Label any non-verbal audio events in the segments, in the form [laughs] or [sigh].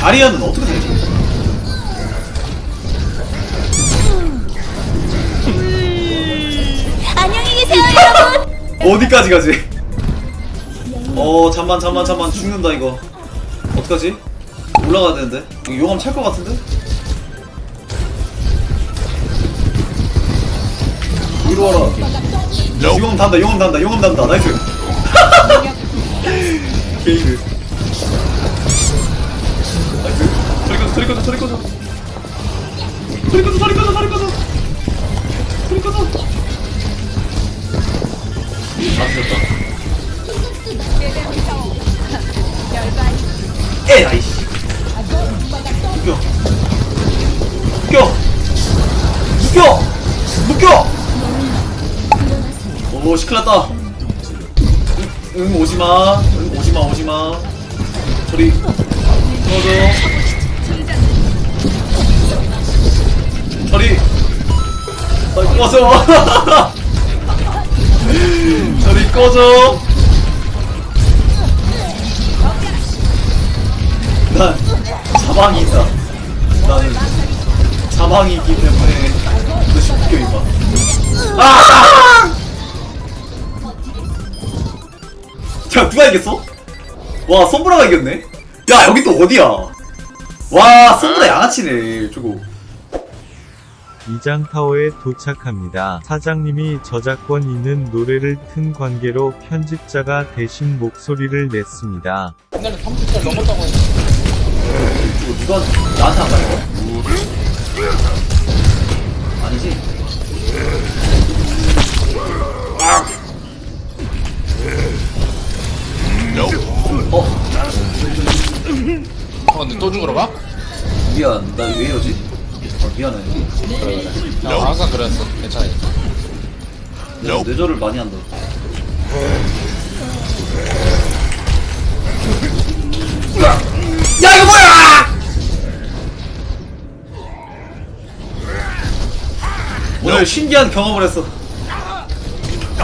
자리아는 어떻게 되지? 안녕히 계세요, 여러분. 어디까지 가지? 어 잠만 잠만 잠만 죽는다 이거 어떡하지? 올라가야 되는데 이거 용암 찰 것 같은데? 위로 와라 용암 단다 용암 단다 용암 단다 나이스 [laughs] 게이드 꺼져 소리 꺼져 소리 꺼져 소리 꺼져 소리 꺼져 소리 꺼져 아 죽였다. 에 나이씨. 묶여. 묶여. 묶여. 묶여. 오 시클났다. 응, 응 오지마. 응 오지마 오지마. 저리. 끊어줘 저리 아 꺼져 [laughs] 저리 꺼져 난 자망이 있다. 나는 자망이 있기 때문에 너 쉽게 임마. 아! 자 누가 이겼어? 와 솜브라가 이겼네. 야 여기 또 어디야? 와 솜브라 양아치네 저거. 이장타워에 도착합니다. 사장님이 저작권 있는 노래를 튼 관계로 편집자가 대신 목소리를 냈습니다. 옛날에 30살 넘었다고 했는데 이거 누가 나한테 한 거야 이거? 아니지? 어 어 근데 또 죽으러 가? 미안 나 왜 이러지? 아 미안해 그래 그래 나 항상 그랬어. 괜찮아 내가 뇌절을 많이 한다. 야 이거 뭐야! 오늘 신기한 경험을 했어.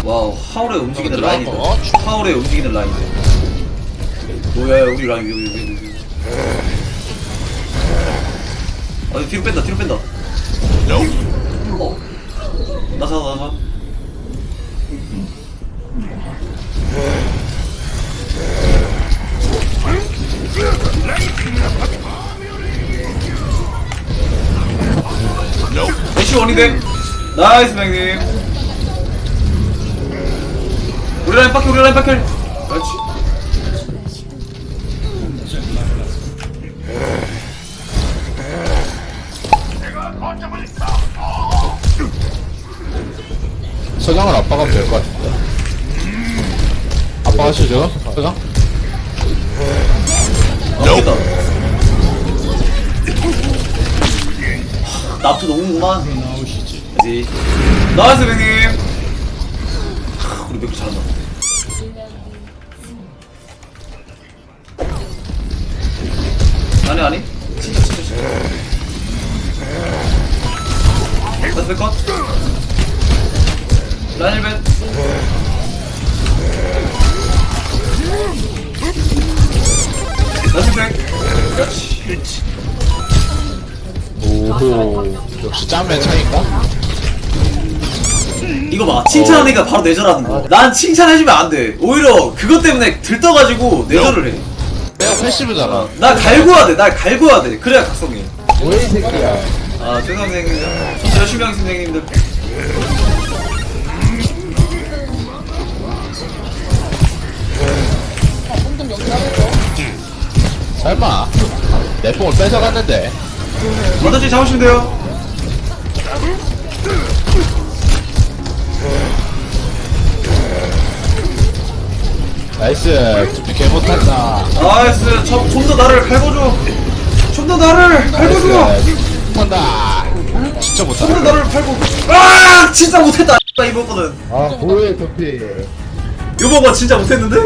와우 하울의 움직이는 라인이다. 거. 하울의 움직이는 라인이다 뭐야 우리 라인 여기 여기 여기 아 뒤로 뺀다 뒤로 뺀다. 어. 나 잡아 나 잡아 애쉬 원인데 나이스 맥님. 우리 라인 바퀴 우리 라인 바퀴 그렇지 서장은 아빠가 하면 될 것 같은데. 아빠 하시죠 서장? 여기다 납도 그지. 나이스 맥님. 하, 우리 맥주 잘한다. 아니 아니. 진짜 진짜 진짜. 나이스 백컷 라인 1벤. 나이스 백 그렇지 오호. 역시 짬맨 차이인가? 이거 봐. 칭찬하니까 바로 내절하는 거난 칭찬해주면 안돼. 오히려 그것 때문에 들떠가지고 내절을 해. 내가 패시브잖아. 어, 나 갈구해야 돼날 갈구해야 돼. 그래야 각성해. 뭐야 이 새끼야. 아 죄송합니다 선생님들 진짜 열심히 하겠습니다 선생님들 설마. 내 뽕을 뺏어갔는데. 언제쯤 잡으시면 돼요. 나이스. 두피 개 못한다. 나이스. 좀 더 나를 갈궈줘. 좀 더 나를 갈궈줘. 못한다. 진짜 좀 더 못한다. 나를 갈고 아 진짜 못했다. 이번 거는. 아 뭐해 도피. 이번 거 진짜 못했는데?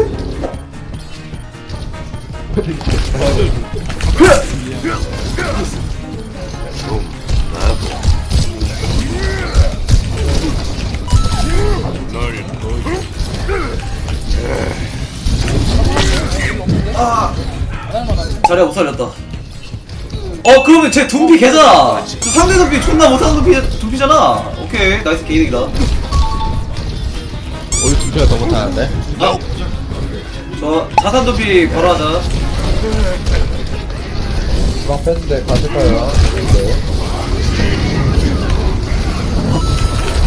아 자리가 못 살렸다. 어 그러면 쟤 둠피 걔잖아. 저 상대 둠피 존나 못하는 둠피, 둠피잖아. 오케이 나이스 개이득이다. 우리 둠피가 더 못하는데? 아, 저 자산 둠피 바로 하자 주방 뺐는데 가실까요? 네.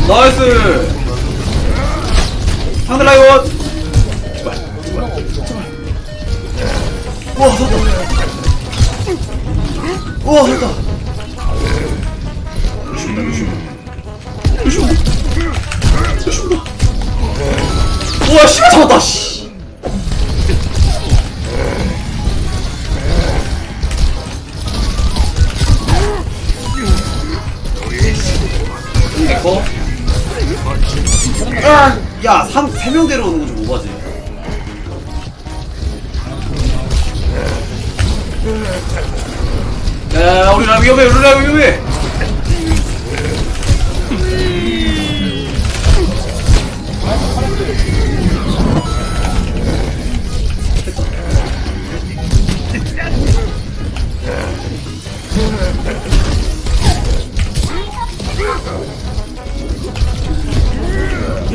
나이스 상대 라이온 우와 살았다 우와 루시온다 야, 3, 3명 데려오는 건좀 오바지. 야, 우리 라 위험해, 우리 라 위험해.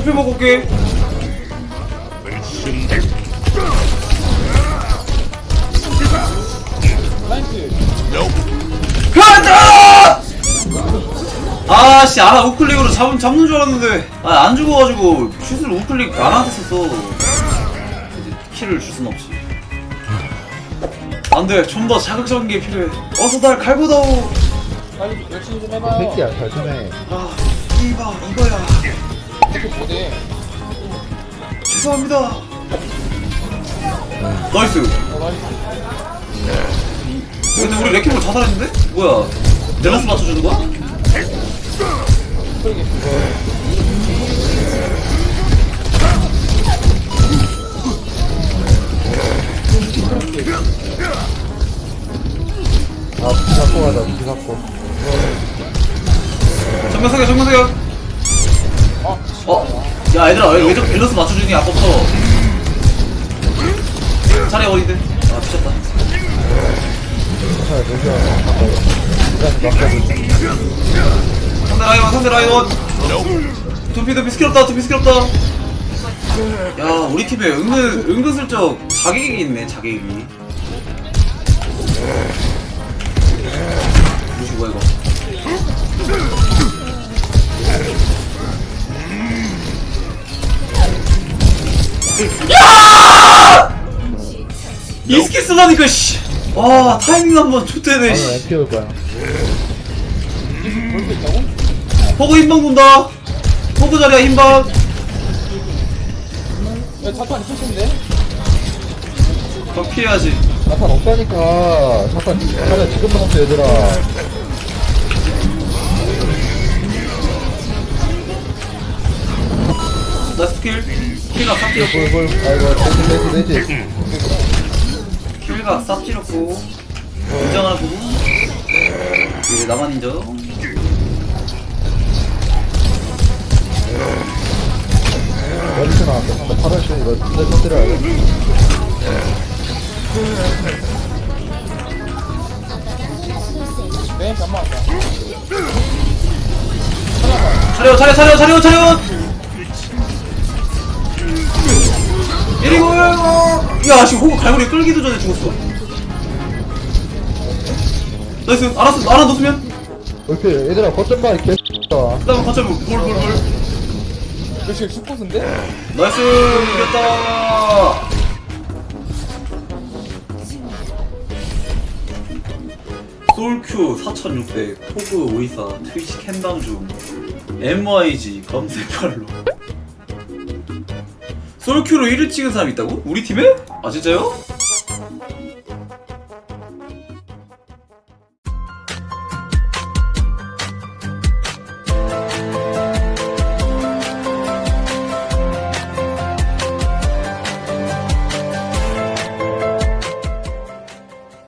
힐 먹고 올게. 가자! 아씨 아나 우클릭으로 잡, 잡는 줄 알았는데. 아 안 죽어가지고 슛을 우클릭 안한테 썼어. 이제 키를 줄순 없지. 안돼 좀 더 자극적인 게 필요해. 어서 날 갈고 다오. 새끼야 잘 좀 해. 아 이봐 이거야 죄송합니다 나이스 근데 우리 레킹볼 자살했는데? 뭐야 밸런스 맞춰주는 거야? 아비 갖고 가자 비 갖고. 정면 사격 정면 사격 어? 야 얘들아 왜, 왜 저렇게 밸런스 맞춰주니 아까부터 차례 어딘데? 아 미쳤다. 상대 라이원 상대 라이원 두피 두피 스킬 없다 두피 스킬 없다 야 우리 팀에 은근 은근슬쩍 자객이 있네 자객이 무시 뭐야 이거 야! 이 스킬 쓰라니까 씨 와 타이밍 한번 좋대네 나는 씨 MP 올 거야. 호구 힘방 돈다 호구 자리야 힘방 야 자판 있으신데? 더 피해야지 자판 없다니까. 자판 자판 지금 나왔어 얘들아. 나 스킬 킬가 싹 찌렸고 볼볼. 아이고 돼지 돼지 돼지. 킬가 싹 찌렸고 인정 하나 주고 예 나만 인정 어디서 나왔어? 상대 8월 이거 진짜 터뜨려야 돼. 차려 차려 차려 차려 차려 야씨 호구 갈고리 끌기도 전에 죽었어 나이스 알았어 알아 넣으면 이렇게 얘들아 거점 봐 개. 와. 그다음에 거쳐 볼볼볼 역시 슈퍼스인데? 나이스 이겼다 솔큐 4600 포그 오이사 트위치 캔당 중 MYG 검색팔로 솔큐로 1을 찍은 사람이 있다고? 우리 팀에? 아 진짜요?